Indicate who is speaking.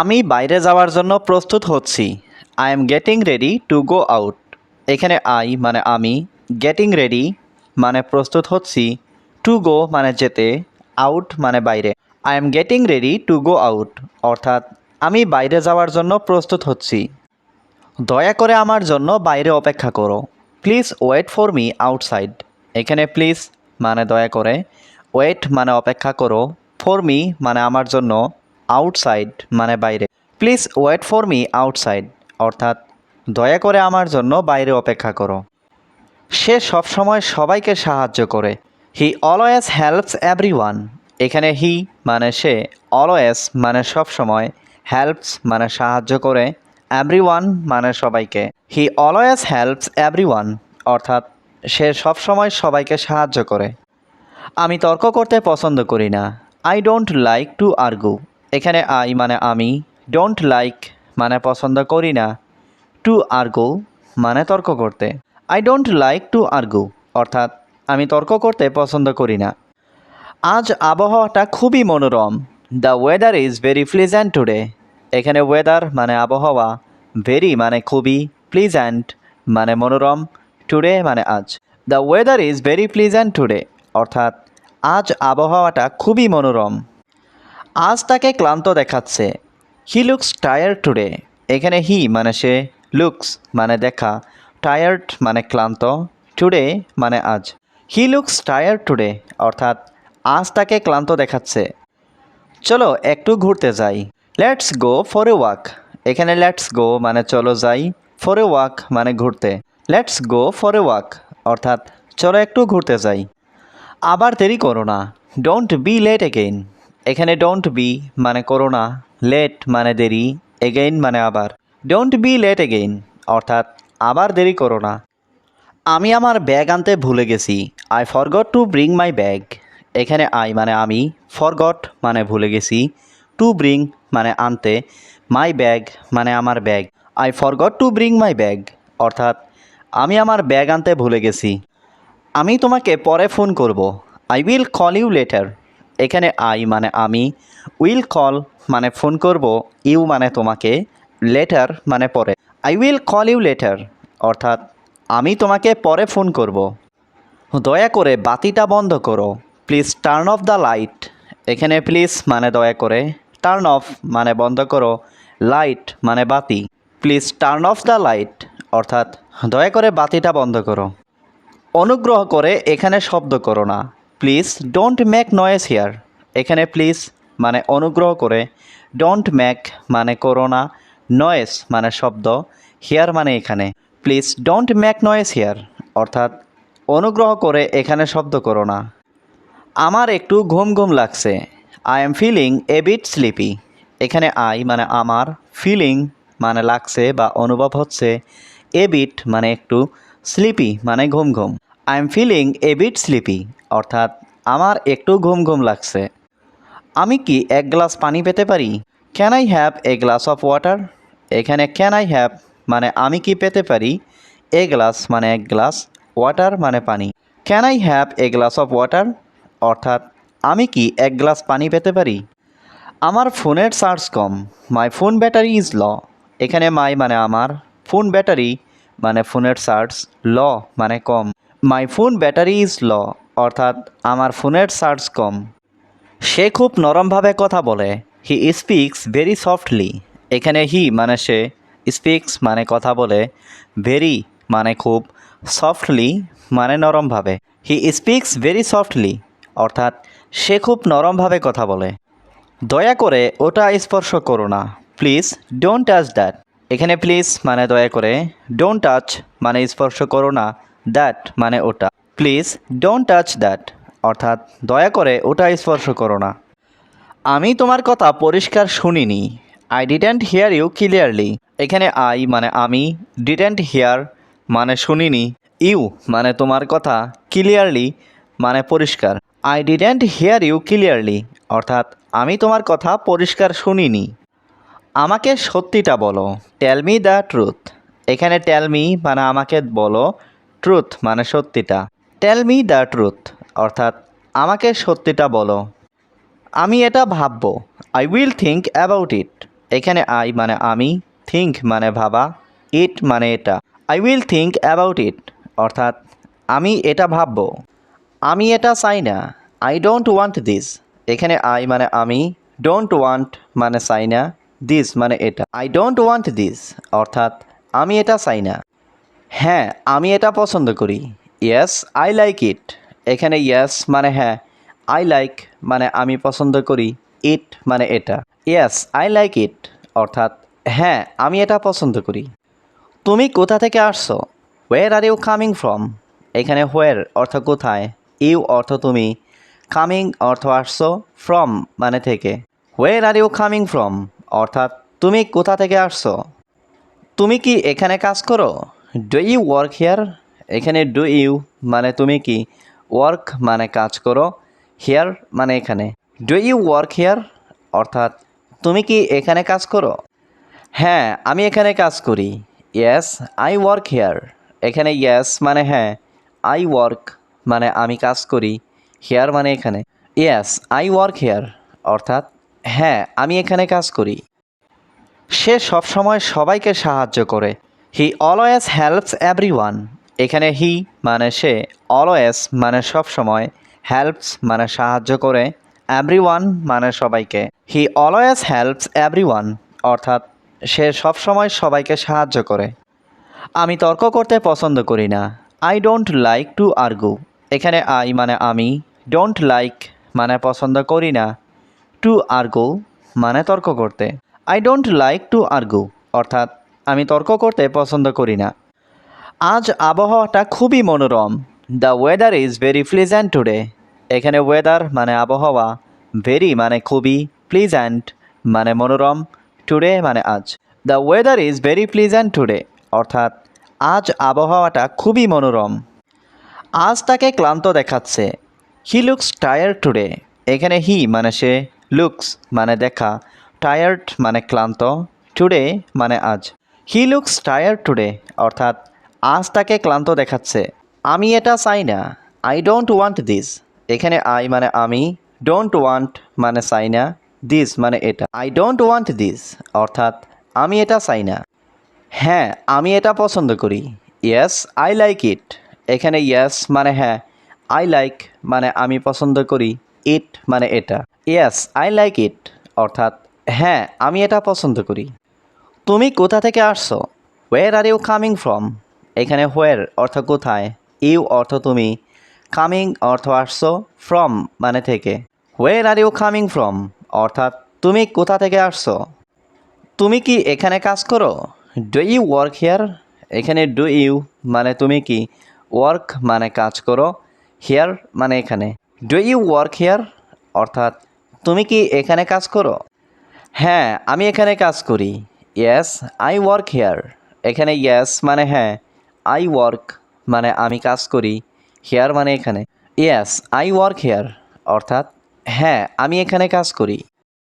Speaker 1: আমি বাইরে যাওয়ার জন্য প্রস্তুত হচ্ছি। I am getting ready to go out এখানে আই মানে আমি গেটিং রেডি মানে প্রস্তুত হচ্ছি। টু গো মানে যেতে আউট মানে বাইরে। I am getting ready to go out অর্থাৎ আমি বাইরে যাওয়ার জন্য প্রস্তুত হচ্ছি। দয়া করে আমার জন্য বাইরে অপেক্ষা করো। Please wait for me outside এখানে প্লিজ মানে দয়া করে। ওয়েট মানে অপেক্ষা করো। ফর মি মানে আমার জন্য। আউটসাইড মানে বাইরে। Please wait for me outside অর্থাৎ দয়া করে আমার জন্য বাইরে অপেক্ষা করো। সে সবসময় সবাইকে সাহায্য করে। He always helps everyone এখানে হি মানে সে অলওয়েজ মানে সবসময় হেল্পস মানে সাহায্য করে এভরি ওয়ান মানে সবাইকে। He always helps everyone অর্থাৎ সে সবসময় সবাইকে সাহায্য করে। আমি তর্ক করতে পছন্দ করি না। I don't like to argue এখানে আই মানে আমি ডোন্ট লাইক মানে পছন্দ করি না টু আর্গু মানে তর্ক করতে। I don't like to argue অর্থাৎ আমি তর্ক করতে পছন্দ করি না। আজ আবহাওয়াটা খুবই মনোরম। The weather is very pleasant today এখানে ওয়েদার মানে আবহাওয়া ভেরি মানে খুবই প্লিজেন্ট মানে মনোরম টুডে মানে আজ। The weather is very pleasant today অর্থাৎ আজ আবহাওয়াটা খুবই মনোরম। আজ তাকে ক্লান্ত দেখাচ্ছে। হি লুকস টায়ার্ড টুডে এখানে হি মানে সে লুকস মানে দেখা। টায়ার্ড মানে ক্লান্ত। টুডে মানে আজ। হি লুকস টায়ার্ড টুডে অর্থাৎ আজ তাকে ক্লান্ত দেখাচ্ছে। চলো একটু ঘুরতে যাই। Let's go for a walk এখানে লেটস গো মানে চলো যাই। ফর এ ওয়াক মানে ঘুরতে। Let's go for a walk অর্থাৎ চলো একটু ঘুরতে যাই। আবার দেরি করো না। ডোন্ট বি লেট এগেইন এখানে ডোন্ট বি মানে করো না লেট মানে দেরি এগেইন মানে আবার। ডোন্ট বি লেট এগেইন অর্থাৎ আবার দেরি করো না। আমি আমার ব্যাগ আনতে ভুলে গেছি I forgot to bring my bag এখানে আই মানে আমি ফরগট মানে ভুলে গেছি টু ব্রিং মানে আনতে মাই ব্যাগ মানে আমার bag I forgot to bring my bag অর্থাৎ আমি আমার ব্যাগ আনতে ভুলে গেছি। আমি তোমাকে পরে ফোন করব I will call you later এখানে আই মানে আমি উইল কল মানে ফোন করব ইউ মানে তোমাকে লেটার মানে পরে। I will call you later অর্থাৎ আমি তোমাকে পরে ফোন করব। দয়া করে বাতিটা বন্ধ করো। Please turn off the light এখানে প্লিজ মানে দয়া করে টার্ন অফ মানে বন্ধ করো। লাইট মানে বাতি। Please turn off the light অর্থাৎ দয়া করে বাতিটা বন্ধ করো। অনুগ্রহ করে এখানে শব্দ করো না। Please don't make noise here এখানে প্লিজ মানে অনুগ্রহ করে ডোন্ট মেক মানে করো না নয়েস মানে শব্দ হিয়ার মানে এখানে। Please don't make noise here অর্থাৎ অনুগ্রহ করে এখানে শব্দ করো না। আমার একটু ঘুম ঘুম লাগছে। I am feeling a bit sleepy এখানে আই মানে আমার ফিলিং মানে লাগছে বা অনুভব হচ্ছে এ বিট মানে একটু স্লিপি মানে ঘুম ঘুম। I am feeling a bit sleepy অর্থাৎ আমার একটু ঘুম ঘুম লাগছে। আমি কি এক গ্লাস পানি পেতে পারি? Can I have a glass of water এখানে ক্যান আই হ্যাভ মানে আমি কি পেতে পারি? এ গ্লাস মানে এক গ্লাস ওয়াটার মানে পানি। Can I have a glass of water অর্থাৎ আমি কি এক গ্লাস পানি পেতে পারি? আমার ফোনের charge com my phone battery is low এখানে মাই মানে আমার ফোন ব্যাটারি মানে ফোনের চার্জ ল মানে কম। My phone battery is low অর্থাৎ আমার ফোনের চার্জ কম। সে খুব নরমভাবে কথা বলে। হি স্পিক্স ভেরি সফটলি এখানে হি মানে সে স্পিক্স মানে কথা বলে। ভেরি মানে খুব সফটলি মানে নরমভাবে। হি স্পিক্স ভেরি সফটলি অর্থাৎ সে খুব নরমভাবে কথা বলে। দয়া করে ওটা স্পর্শ করো না। প্লিজ ডোন্ট টাচ দ্যাট এখানে প্লিজ মানে দয়া করে। ডোন্ট টাচ মানে স্পর্শ করো না। দ্যাট মানে ওটা। Please don't touch that. অর্থাৎ দয়া করে ওটা স্পর্শ করো না। আমি তোমার কথা পরিষ্কার শুনিনি। I didn't hear you clearly এখানে আই মানে আমি ডিডেন্ট হিয়ার মানে শুনিনি। ইউ মানে তোমার কথা ক্লিয়ারলি মানে পরিষ্কার। I didn't hear you clearly অর্থাৎ আমি তোমার কথা পরিষ্কার শুনিনি। আমাকে সত্যিটা বলো। টেল মি দ্য ট্রুথ এখানে টেল মি মানে আমাকে বলো। ট্রুথ মানে সত্যিটা। টেল মি দ্য ট্রুথ অর্থাৎ আমাকে সত্যিটা বলো। আমি এটা ভাববো। I will think about it এখানে আই মানে আমি থিঙ্ক মানে ভাবা ইট মানে এটা। I will think about it অর্থাৎ আমি এটা ভাববো। আমি এটা চাই না। আই ডোন্ট ওয়ান্ট দিস এখানে আই মানে আমি ডোন্ট ওয়ান্ট মানে চাই না। দিস মানে এটা। আই ডোন্ট ওয়ান্ট দিস অর্থাৎ আমি এটা চাই না। হ্যাঁ আমি এটা পছন্দ করি। ইয়েস আই লাইক ইট এখানে ইয়েস মানে হ্যাঁ আই লাইক মানে আমি পছন্দ করি। ইট মানে এটা। ইয়েস আই লাইক ইট অর্থাৎ হ্যাঁ আমি এটা পছন্দ করি। তুমি কোথা থেকে আসছো? Where are you coming from এখানে হোয়ের অর্থ কোথায়? ইউ অর্থ তুমি। কামিং অর্থ আসছো ফ্রম মানে থেকে। Where are you coming from অর্থাৎ, তুমি কোথা থেকে আসছো? তুমি কি এখানে কাজ করো? ডু ইউ ওয়ার্ক হেয়ার এখানে ডু ইউ মানে তুমি কি? ওয়ার্ক মানে কাজ করো। হেয়ার মানে এখানে। ডু ইউ ওয়ার্ক হেয়ার অর্থাৎ তুমি কি এখানে কাজ করো? হ্যাঁ আমি এখানে কাজ করি। ইয়েস আই ওয়ার্ক হেয়ার এখানে ইয়েস মানে হ্যাঁ আই ওয়ার্ক মানে আমি কাজ করি। হেয়ার মানে এখানে। ইয়েস আই ওয়ার্ক হেয়ার অর্থাৎ হ্যাঁ আমি এখানে কাজ করি। সে সবসময় সবাইকে সাহায্য করে। He always helps everyone এখানে হি মানে সে অলওয়েজ মানে সবসময় হেল্পস মানে সাহায্য করে এভরি ওয়ান মানে সবাইকে। He always helps everyone অর্থাৎ সে সবসময় সবাইকে সাহায্য করে। আমি তর্ক করতে পছন্দ করি না। I don't like to argue এখানে আই মানে আমি ডোন্ট লাইক মানে পছন্দ করি না। টু আর্গু মানে তর্ক করতে। I don't like to argue অর্থাৎ আমি তর্ক করতে পছন্দ করি না। আজ আবহাওয়াটা খুবই মনোরম। The weather is very pleasant today এখানে ওয়েদার মানে আবহাওয়া। ভেরি মানে খুবই প্লিজেন্ট মানে মনোরম। টুডে মানে আজ। The weather is very pleasant today অর্থাৎ আজ আবহাওয়াটা খুবই মনোরম। আজ তাকে ক্লান্ত দেখাচ্ছে। হি লুকস টায়ার্ড টুডে এখানে হি মানে সে লুকস মানে দেখা। টায়ার্ড মানে ক্লান্ত। টুডে মানে আজ। হি লুকস টায়ার্ড টুডে অর্থাৎ আজ তাকে ক্লান্ত দেখাচ্ছে। আমি এটা চাই না। আই ডোন্ট ওয়ান্ট দিস এখানে আই মানে আমি ডোন্ট ওয়ান্ট মানে চাই না দিস মানে এটা। আই ডোন্ট ওয়ান্ট দিস অর্থাৎ আমি এটা চাই না। হ্যাঁ আমি এটা পছন্দ করি। ইয়েস আই লাইক ইট এখানে ইয়েস মানে হ্যাঁ আই লাইক মানে আমি পছন্দ করি। ইট মানে এটা। ইয়েস আই লাইক ইট অর্থাৎ হ্যাঁ আমি এটা পছন্দ করি। তুমি কোথা থেকে আসছো? Where are you coming from এখানে হোয়ের অর্থ কোথায়? ইউ অর্থ তুমি। কামিং অর্থ আসছো ফ্রম মানে থেকে। Where are you coming from অর্থাৎ তুমি কোথা থেকে আসছো? তুমি কি এখানে কাজ করো? ডু ইউ ওয়ার্ক হিয়ার এখানে ডু ইউ মানে তুমি কি? ওয়ার্ক মানে কাজ করো। হিয়ার মানে এখানে। ডু ইউ ওয়ার্ক হেয়ার অর্থাৎ তুমি কি এখানে কাজ করো? হ্যাঁ আমি এখানে কাজ করি। ইয়েস আই ওয়ার্ক হেয়ার এখানে ইয়েস মানে হ্যাঁ আই ওয়ার্ক মানে আমি কাজ করি হেয়ার মানে এখানে। ইয়েস আই ওয়ার্ক হেয়ার অর্থাৎ হ্যাঁ আমি এখানে কাজ করি।